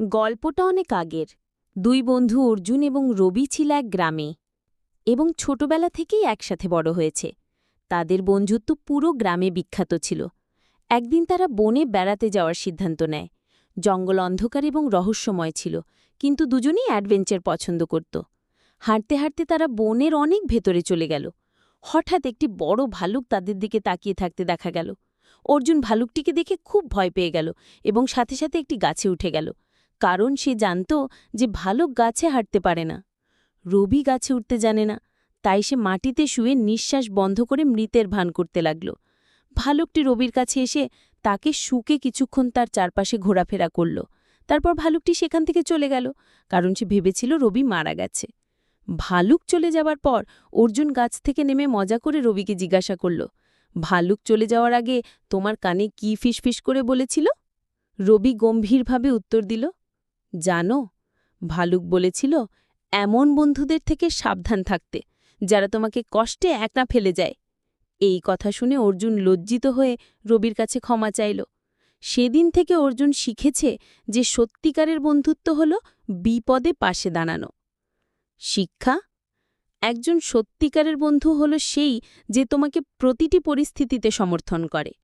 গল্পটা অনেক আগের। দুই বন্ধু অর্জুন এবং রবি ছিল এক গ্রামে এবং ছোটবেলা থেকেই একসাথে বড় হয়েছে। তাদের বন্ধুত্ব পুরো গ্রামে বিখ্যাত ছিল। একদিন তারা বনে বেড়াতে যাওয়ার সিদ্ধান্ত নেয়। জঙ্গল অন্ধকার এবং রহস্যময় ছিল, কিন্তু দুজনেই অ্যাডভেঞ্চার পছন্দ করত। হাঁটতে হাঁটতে তারা বনের অনেক ভেতরে চলে গেল। হঠাৎ একটি বড় ভালুক তাদের দিকে তাকিয়ে থাকতে দেখা গেল। অর্জুন ভালুকটিকে দেখে খুব ভয় পেয়ে গেল এবং সাথে সাথে একটি গাছে উঠে গেল। কারণ সে জানত যে ভালুক গাছে হাঁটতে পারে না। রবি গাছে উঠতে জানে না, তাই সে মাটিতে শুয়ে নিঃশ্বাস বন্ধ করে মৃতের ভান করতে লাগল। ভালুকটি রবির কাছে এসে তাকে শুকে কিছুক্ষণ তার চারপাশে ঘোরাফেরা করল। তারপর ভালুকটি সেখান থেকে চলে গেল, কারণ সে ভেবেছিল রবি মারা গেছে। ভালুক চলে যাবার পর অর্জুন গাছ থেকে নেমে মজা করে রবিকে জিজ্ঞাসা করল, ভালুক চলে যাওয়ার আগে তোমার কানে কি ফিসফিস করে বলেছিল? রবি গম্ভীরভাবে উত্তর দিল জানো, ভালুক বলেছিল, এমন বন্ধুদের থেকে সাবধান থাকতে, যারা তোমাকে কষ্টে একা ফেলে যায়। এই কথা শুনে অর্জুন লজ্জিত হয়ে রবির কাছে ক্ষমা চাইল। সেদিন থেকে অর্জুন শিখেছে যে সত্যিকারের বন্ধুত্ব হল বিপদে পাশে দাঁড়ানো। শিক্ষা? একজন সত্যিকারের বন্ধু হল সেই যে তোমাকে প্রতিটি পরিস্থিতিতে সমর্থন করে।